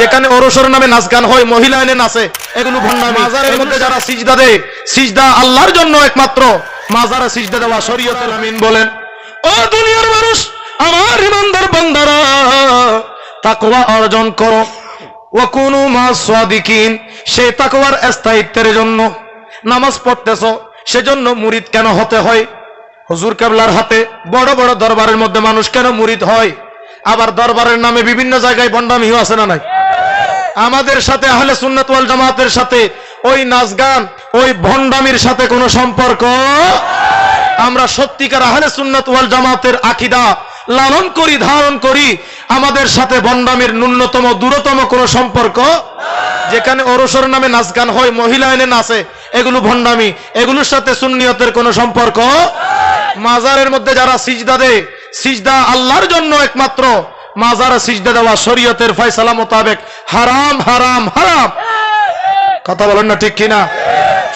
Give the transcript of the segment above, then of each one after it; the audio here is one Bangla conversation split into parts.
যেখানে ওরসর নামে নাচ গান হয় মহিলা এনে নাচে এগুলো ভণ্ডামি মাজারের মধ্যে যারা সিজদা দেয় সিজদা আল্লাহর জন্য একমাত্র। মাজারে সিজদা দেওয়া শরীয়তুল আমিন বলেন ও দুনিয়ার মানুষ আমার ইমানদার বান্দারা তাকওয়া অর্জন করো। ওয়াকুনু মা সাদিকিন সেই তাকওয়ার স্থায়িত্বের জন্য নামাজ পড়তেছো সেজন্য মুরিদ কেন হতে হয়? হুজুর কেবলার হাতে বড় বড় দরবারের মধ্যে মানুষ কেন মুরিদ হয়? আবার দরবারের নামে বিভিন্ন জায়গায় বন্ডামিও আছে না নাই? আমাদের সাথে আহলে সুন্নাত ওয়াল জামাতের সাথে ওই নাচ গান ওই ভণ্ডামির সাথে কোনো সম্পর্ক আমরা সত্যিকার আহলে সুন্নাত ওয়াল জামাতের আকিদা লালন করি, ধারণ করি, আমাদের সাথে বন্ডামির ন্যূনতম, দূরতম কোনো সম্পর্ক যেখানে অরসর নামে নাচ গান হয়, মহিলা এনে নাচে, এগুলো ভণ্ডামি, এগুলোর সাথে সুন্নিয়তের কোনো সম্পর্ক মাজারের মধ্যে যারা সিজদা দেয়, সিজদা আল্লাহর জন্য একমাত্র। মাজারে সিজদা দেওয়া শরীয়তের ফয়সালা মোতাবেক হারাম হারাম হারাম। কথা বলেন না ঠিক কিনা?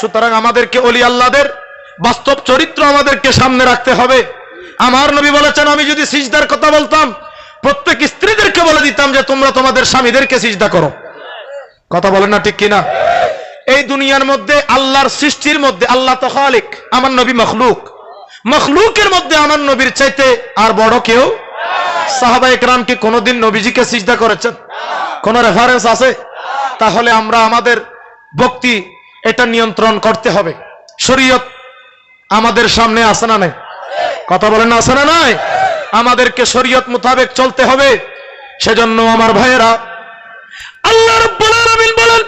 সুতরাং আমাদেরকে অলি আল্লাহদের বাস্তব চরিত্র আমাদেরকে সামনে রাখতে হবে। আমার নবী বলেছেন, আমি যদি সিজদার কথা বলতাম, প্রত্যেক স্ত্রীদেরকে বলে দিতাম যে তোমরা তোমাদের স্বামীদেরকে সিজদা করো। কথা বলেন না ঠিক কিনা? এই দুনিয়ার মধ্যে আল্লাহর সৃষ্টির মধ্যে আল্লাহ তো খালিক, আমার নবী মখলুক। মখলুকের মধ্যে আমার নবীর চাইতে আর বড় কেউ সাহাবা একরাম কি কোনোদিন নবীজিকে সিজদা করেছেন? কোন রেফারেন্স আছে? তাহলে আমরা আমাদের ভক্তি এটা নিয়ন্ত্রণ করতে হবে। শরীয়ত আমাদের সামনে আসে না নাই? কথা বলেন আসে না নাই? আমাদেরকে শরীয়ত মোতাবেক চলতে হবে। সেজন্য আমার ভাইয়েরা, আল্লাহ রাব্বুল আলামিন বলেন,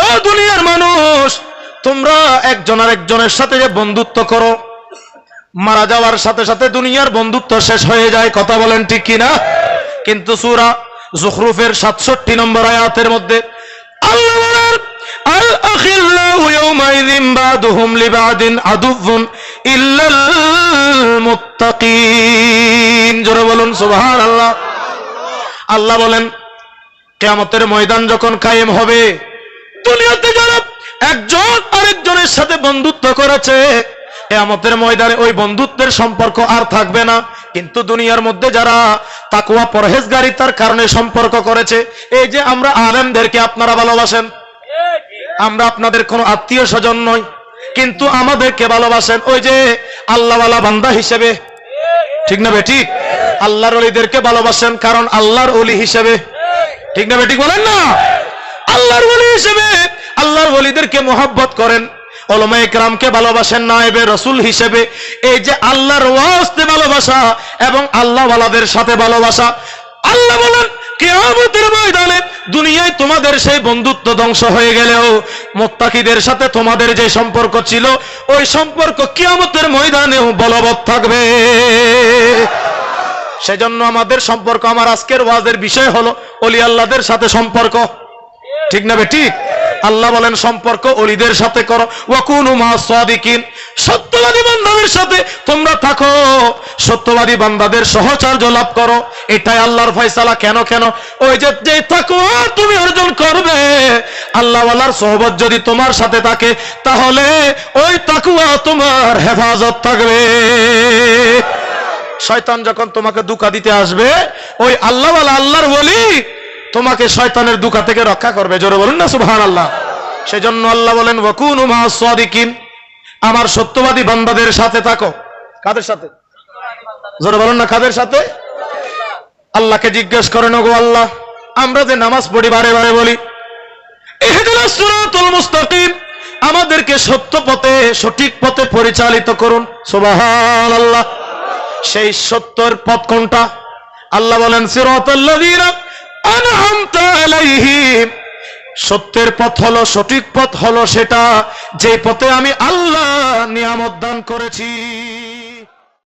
ও দুনিয়ার মানুষ, তোমরা একজন আর একজনের সাথে যে বন্ধুত্ব করো মারা যাওয়ার সাথে সাথে দুনিয়ার বন্ধুত্ব শেষ হয়ে যায়, কথা বলেন ঠিক কিনা? কিন্তু সুরা জুখরুফের 67 নম্বর আয়াতের মধ্যে, আল্লাহ বলেন আল্লাহ বলেন, কেয়ামতের ময়দান যখন কায়েম হবে, দুনিয়াতে যারা একজন আরেকজনের সাথে বন্ধুত্ব করেছে কেয়ামতের ময়দানে ওই বন্ধুত্বের সম্পর্ক আর থাকবে না। কিন্তু দুনিয়ার মধ্যে যারা তাকুয়া পরহেজগারিতার কারণে সম্পর্ক করেছে, এই যে আমরা আলেমদেরকে আপনারা ভালোবাসেন, আমরা আপনাদের কোনো আত্মীয় স্বজন নই, কিন্তু আমাদেরকে ভালোবাসেন, ওই যে আল্লাহওয়ালা বান্দা হিসেবে। ঠিক না বে, ঠিক? আল্লাহর অলিদেরকে ভালোবাসেন কারণ আল্লাহর অলি হিসেবে। ঠিক না বেটি বলেন না? আল্লাহর অলি হিসেবে আল্লাহর অলিদেরকে মোহাব্বত করেন। ওলমা ইকরামকে ভালোবাসেন নায়েবে রসুল হিসেবে। এই যে আল্লাহর ওয়াস্তে ভালোবাসা এবং আল্লাহ ওয়ালাদের সাথে ভালোবাসা। আল্লাহ বলেন ময়দানে দুনিয়ায় তোমাদের সেই বন্ধুত্ব ধ্বংস হয়ে গেলেও, মোত্তাকিদের সাথে তোমাদের যে সম্পর্ক ছিল, ওই সম্পর্ক কিয়ামতের ময়দানেও বলবৎ থাকবে। সেজন্য আমাদের সম্পর্ক, আমার আজকের ওয়াজের বিষয় হলো অলি আল্লাহদের সাথে সম্পর্ক। ঠিক না বে, ঠিক? আল্লাহ বলেন, সম্পর্ক অলিদের সাথে করো। ওয়াকুনু মা সাদিকিন। সত্যবাদী বান্দাদের সাথে তোমরা থাকো। সত্যবাদী বান্দাদের সহচর্য লাভ করো। এটাই আল্লাহর ফয়সালা। কেন কেন? ওই যে যে থাকো, তুমি অর্জন করবে। আল্লাহ আল্লাহর সহবত যদি তোমার সাথে থাকে, তাহলে ওই তাকুয়া তোমার হেফাজত থাকবে। শয়তান যখন তোমাকে দুকা দিতে আসবে, ওই আল্লাহ আল্লাহর বলি তোমাকে শয়তানের দুকা থেকে রক্ষা করবে। জোরে বলুন না সুবহান আল্লাহ সেজন্য আল্লাহ বলেন, ওয়াকুন সাদিকিন। আমার সত্যবাদী বান্দাদের সাথে থাকো। কাদের সাথে? জোরে বলুন না, কাদের সাথে? আল্লাহকে জিজ্ঞেস করেন গো আল্লাহ, আমরা যে নামাজ পড়ি বারে বারে বলি আমাদেরকে সত্য পথে, সঠিক পথে পরিচালিত করুন। সুবহানাল্লাহ। সেই সত্যর পথ কোনটা? আল্লাহ বলেন আলাইহিম সত্যের পথ হলো সঠিক পথ হলো সেটা যে পথে আমি আল্লাহ নিয়ামত দান করেছি।